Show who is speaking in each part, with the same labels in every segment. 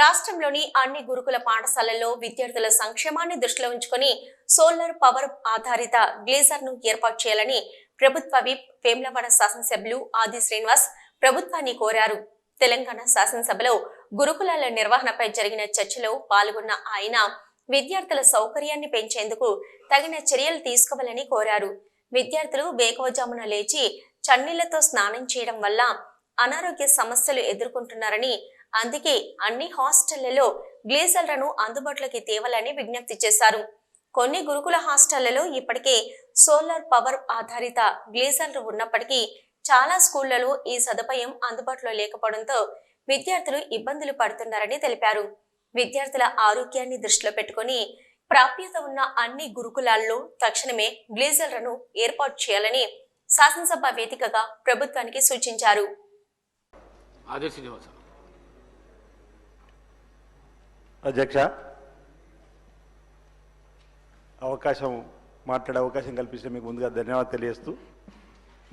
Speaker 1: రాష్ట్రంలోని అన్ని గురుకుల పాఠశాలల్లో విద్యార్థుల సంక్షేమాన్ని దృష్టిలో ఉంచుకొని సోలార్ పవర్ ఆధారిత గ్లేజర్ను ఏర్పాటు చేయాలని ప్రభుత్వ విప్ వేములవాడ శాసనసభ్యులు ఆది శ్రీనివాస్ ప్రభుత్వాన్ని కోరారు. తెలంగాణ శాసనసభలో గురుకులాల నిర్వహణపై జరిగిన చర్చలో పాల్గొన్న ఆయన విద్యార్థుల సౌకర్యాన్ని పెంచేందుకు తగిన చర్యలు తీసుకోవాలని కోరారు. విద్యార్థులు వేకువజామున లేచి చన్నీళ్ళతో స్నానం చేయడం వల్ల అనారోగ్య సమస్యలు ఎదుర్కొంటున్నారని అందుకే అన్ని హాస్టళ్ళలో గ్లేజర్లను అందుబాటులోకి తేవాలని విజ్ఞప్తి చేశారు. కొన్ని గురుకుల హాస్టళ్ళలో ఇప్పటికే సోలార్ పవర్ ఆధారిత గ్లేజర్లు ఉన్నప్పటికీ చాలా స్కూళ్ళలో ఈ సదుపాయం అందుబాటులో లేకపోవడంతో విద్యార్థులు ఇబ్బందులు పడుతున్నారని తెలిపారు. విద్యార్థుల ఆరోగ్యాన్ని దృష్టిలో పెట్టుకొని ప్రాప్యత ఉన్న అన్ని గురుకులాల్లో తక్షణమే గ్లేజర్లను ఏర్పాటు చేయాలని శాసనసభ వేదికగా ప్రభుత్వానికి సూచించారు
Speaker 2: ఆదే శ్రీనివాస
Speaker 3: అధ్యక్ష అవకాశం మాట్లాడే అవకాశం కల్పిస్తే మీకు ముందుగా ధన్యవాదాలు తెలియజేస్తూ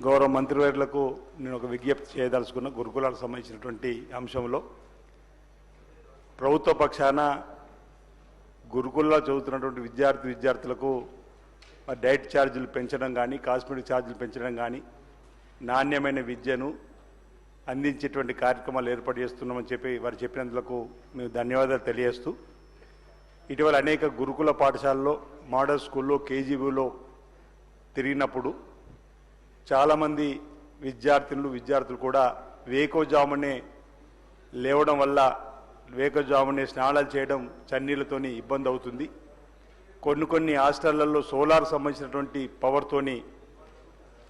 Speaker 3: గౌరవ మంత్రివర్యులకు నేను ఒక విజ్ఞప్తి చేయదలుచుకున్న గురుకులాలకు సంబంధించినటువంటి అంశంలో ప్రభుత్వ పక్షాన గురుకుల్లో చదువుతున్నటువంటి విద్యార్థి విద్యార్థులకు డైట్ ఛార్జీలు పెంచడం కానీ కాస్మెటిక్ ఛార్జీలు పెంచడం కానీ నాణ్యమైన విద్యను అందించేటువంటి కార్యక్రమాలు ఏర్పాటు చేస్తున్నామని చెప్పి వారు చెప్పినందుకు మేము ధన్యవాదాలు తెలియజేస్తూ ఇటీవల అనేక గురుకుల పాఠశాలలో మోడల్ స్కూల్లో కేజీబీలో తిరిగినప్పుడు చాలామంది విద్యార్థినులు విద్యార్థులు కూడా వేకోజామునే లేవడం వల్ల వేకోజామునే స్నానాలు చేయడం చన్నీళ్ళతోని ఇబ్బంది అవుతుంది. కొన్ని కొన్ని హాస్టళ్ళలో సోలార్ సంబంధించినటువంటి పవర్తోని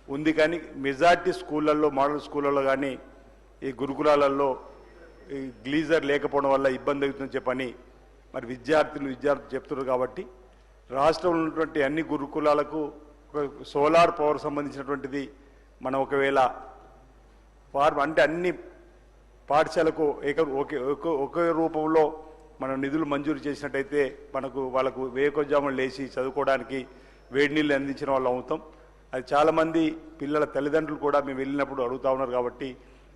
Speaker 3: ఉంది కానీ మెజార్టీ స్కూళ్ళల్లో మోడల్ స్కూళ్ళల్లో కానీ ఈ గురుకులాలలో ఈ గ్లీజర్ లేకపోవడం వల్ల ఇబ్బంది అవుతుందని చెప్పని మరి విద్యార్థులు విద్యార్థులు చెప్తున్నారు కాబట్టి రాష్ట్రంలో ఉన్నటువంటి అన్ని గురుకులాలకు ఒక సోలార్ పవర్ సంబంధించినటువంటిది మనం ఒకవేళ ఫార్మ్ అంటే అన్ని పాఠశాలకు ఏక ఒకే ఒకే- ఒకే రూపంలో మనం నిధులు మంజూరు చేసినట్టయితే మనకు వాళ్ళకు వేకోజాములు లేచి చదువుకోవడానికి వేడి నీళ్ళు అందించిన వాళ్ళు అవుతాం. అది చాలామంది పిల్లల తల్లిదండ్రులు కూడా మేము వెళ్ళినప్పుడు అడుగుతా ఉన్నారు కాబట్టి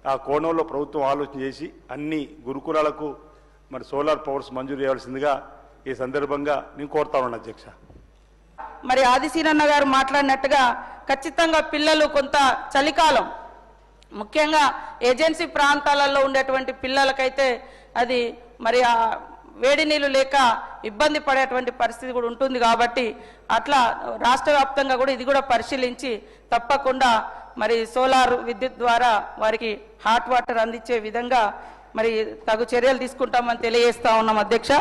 Speaker 3: ఆ కోణంలో ప్రభుత్వం ఆలోచన చేసి అన్ని గురుకులాలకు మరి సోలార్ పవర్స్ మంజూరు చేయాల్సిందిగా ఈ సందర్భంగా నేను కోరుతా ఉన్నాను అధ్యక్ష.
Speaker 4: మరి ఆదిశీనన్న గారు మాట్లాడినట్టుగా ఖచ్చితంగా పిల్లలు కొంత చలికాలం ముఖ్యంగా ఏజెన్సీ ప్రాంతాలలో ఉండేటువంటి పిల్లలకైతే అది మరి ఆ వేడి నీళ్ళు లేక ఇబ్బంది పడేటువంటి పరిస్థితి కూడా ఉంటుంది కాబట్టి అట్లా రాష్ట్ర వ్యాప్తంగా కూడా ఇది కూడా పరిశీలించి తప్పకుండా మరి సోలార్ విద్యుత్ ద్వారా వారికి హాట్ వాటర్ అందించే విధంగా మరి తగు చర్యలు తీసుకుంటామని తెలియజేస్తా ఉన్నాం అధ్యక్ష.